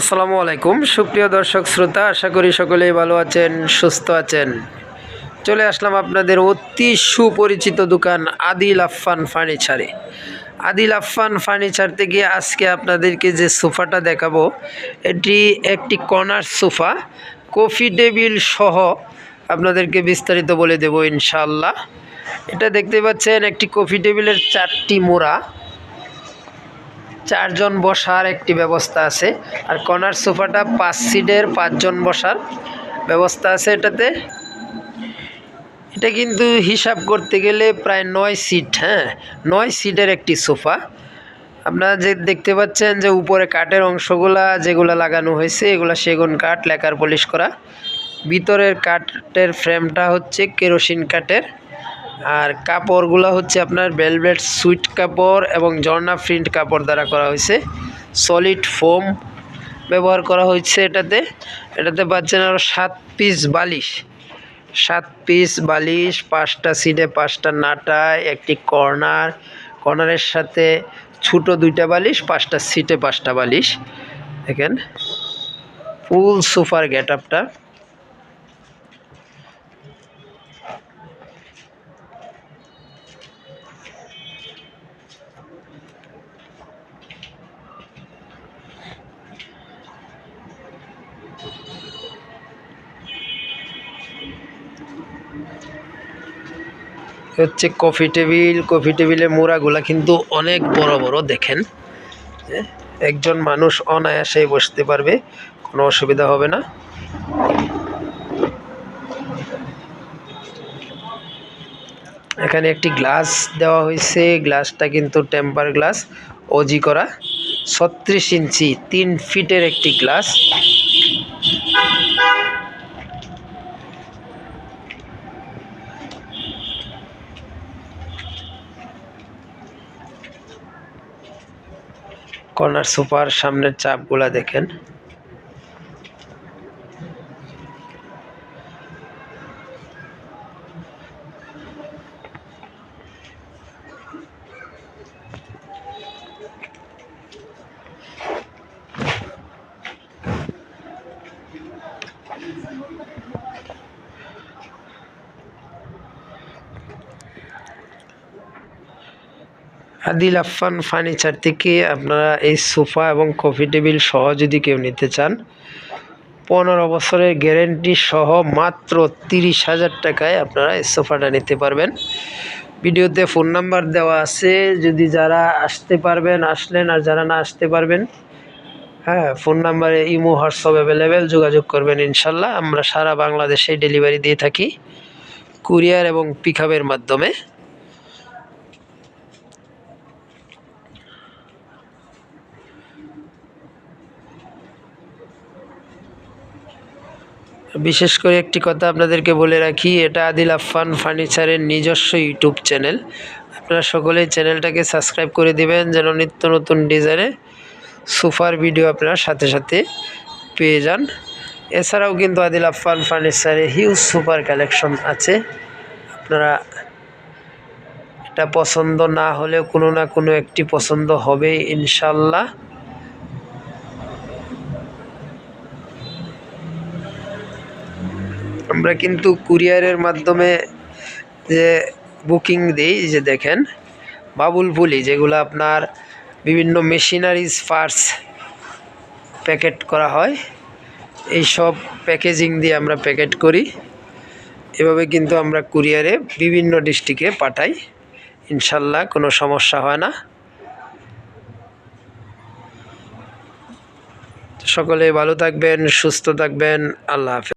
আসসালামু আলাইকুম। সুপ্রিয় দর্শক, শ্রোতা, আশা করি সকলেই ভালো আছেন, সুস্থ আছেন। চলে আসলাম আপনাদের অতি সুপরিচিত দোকান আদিল আফফান ফার্নিচারে। আদিল আফফান ফার্নিচার থেকে আজকে আপনাদেরকে যে সোফাটা দেখাবো, এটি একটি কর্নার সোফা। কফি টেবিল সহ আপনাদেরকে বিস্তারিত বলে দেব ইনশাল্লাহ এটা দেখতে পাচ্ছেন, একটি কফি টেবিলের চারটি মোড়া। চারজন বসার একটি ব্যবস্থা আছে। আর কর্নার সোফাটা পাঁচ সিটের পাঁচজন বসার ব্যবস্থা আছে এটাতে। এটা কিন্তু হিসাব করতে গেলে প্রায় নয় সিট হ্যাঁ? নয় সিটের একটি সোফা। আপনারা যে দেখতে পাচ্ছেন যে উপরে কাঠের অংশগুলা যেগুলো লাগানো হয়েছে, এগুলো সেগুন কাঠ, লেকার পলিশ করা। ভিতরের কাঠের ফ্রেমটা হচ্ছে কেরোসিন কাঠের। আর কাপড়গুলো হচ্ছে আপনার ভেলভেট সুইট কাপড় এবং ঝর্ণা প্রিন্ট কাপড় দ্বারা করা হয়েছে। সলিড ফোম ব্যবহার করা হয়েছে এটাতে। এটাতে পাচ্ছেন আরও সাত পিস বালিশ। সাত পিস বালিশ, পাঁচটা সিটে পাঁচটা নাটা একটি কর্নার কর্নারের সাথে ছোটো দুইটা বালিশ, পাঁচটা সিটে পাঁচটা বালিশ। দেখেন ফুল সোফার গেট আপটা হচ্ছে কফি টেবিল, কফি টেবিলের মোড়াগুলা কিন্তু অনেক বড় বড়, দেখেন। একজন মানুষ অনায়াসে বসতে পারবে, কোনো অসুবিধা হবে না। এখানে একটি গ্লাস দেওয়া হয়েছে, গ্লাসটা কিন্তু টেম্পার গ্লাস, ওজি করা। ছত্রিশ ইঞ্চি, তিন ফিটের একটি গ্লাস। কর্নার সুপার সামনের চাপগুলা দেখেন। আদিল আফফান ফার্নিচার থেকে আপনারা এই সোফা এবং কফি টেবিল সহ যদি কেউ নিতে চান, পনেরো বছরের গ্যারেন্টি সহ মাত্র তিরিশ হাজার টাকায় আপনারা এই সোফাটা নিতে পারবেন। ভিডিওতে ফোন নাম্বার দেওয়া আছে, যদি যারা আসতে পারবেন, আসলেন আর যারা না আসতে পারবেন হ্যাঁ ফোন নাম্বারে ইমো, হোয়াটসঅ্যাপ অ্যাভেলেবেল যোগাযোগ করবেন ইনশাল্লাহ। আমরা সারা বাংলাদেশে ডেলিভারি দিয়ে থাকি। কুরিয়ার এবং পিকআপের মাধ্যমে। বিশেষ করে একটি কথা আপনাদেরকে বলে রাখি, এটা আদিল আফফান ফার্নিচারের নিজস্ব ইউটিউব চ্যানেল। আপনারা সকলেই চ্যানেলটাকে সাবস্ক্রাইব করে দিবেন, যেন নিত্য নতুন ডিজাইনে সোফার ভিডিও আপনারা সাথে সাথে পেয়ে যান। এছাড়াও কিন্তু আদিল আফফান ফার্নিচারে হিউজ সুপার কালেকশন আছে। আপনারা এটা পছন্দ না হলেও কোনো না কোনো একটি পছন্দ হবে ইনশাল্লাহ আমরা কিন্তু কুরিয়ারের মাধ্যমে যে বুকিং দিই যে দেখেন, বাবুল পুলি, যেগুলো আপনার বিভিন্ন মেশিনারিজ পার্টস প্যাকেট করা হয়, এই সব প্যাকেজিং দিয়ে আমরা প্যাকেট করি। এভাবে কিন্তু আমরা কুরিয়ারে বিভিন্ন ডিস্ট্রিক্টে পাঠাই। ইনশাল্লাহ কোনো সমস্যা হয় না। সকলে ভালো থাকবেন, সুস্থ থাকবেন, আল্লাহ হাফেজ।